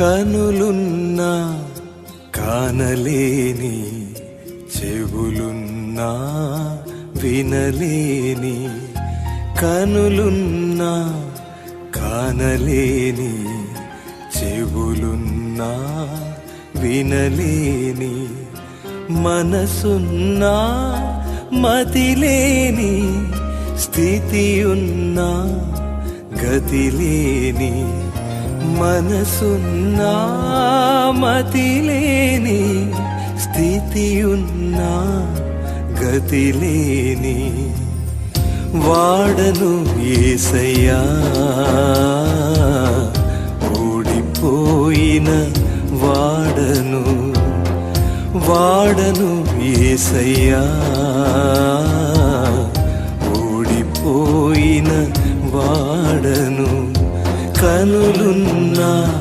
కనులున్నా కానలేని చెవులున్నా వినలేని కనులున్నా కానలేని చెవులున్నా వినలేని మనసున్నా మతిలేని స్థితి ఉన్నా గతిలేని మనసున్నా మతిలేని స్థితి ఉన్నా గతిలేని వాడను ఏసయ్యా. ఓడిపోయిన వాడను వాడను ఏసయ్యా. ఓడిపోయిన వాడను కనులున్నా.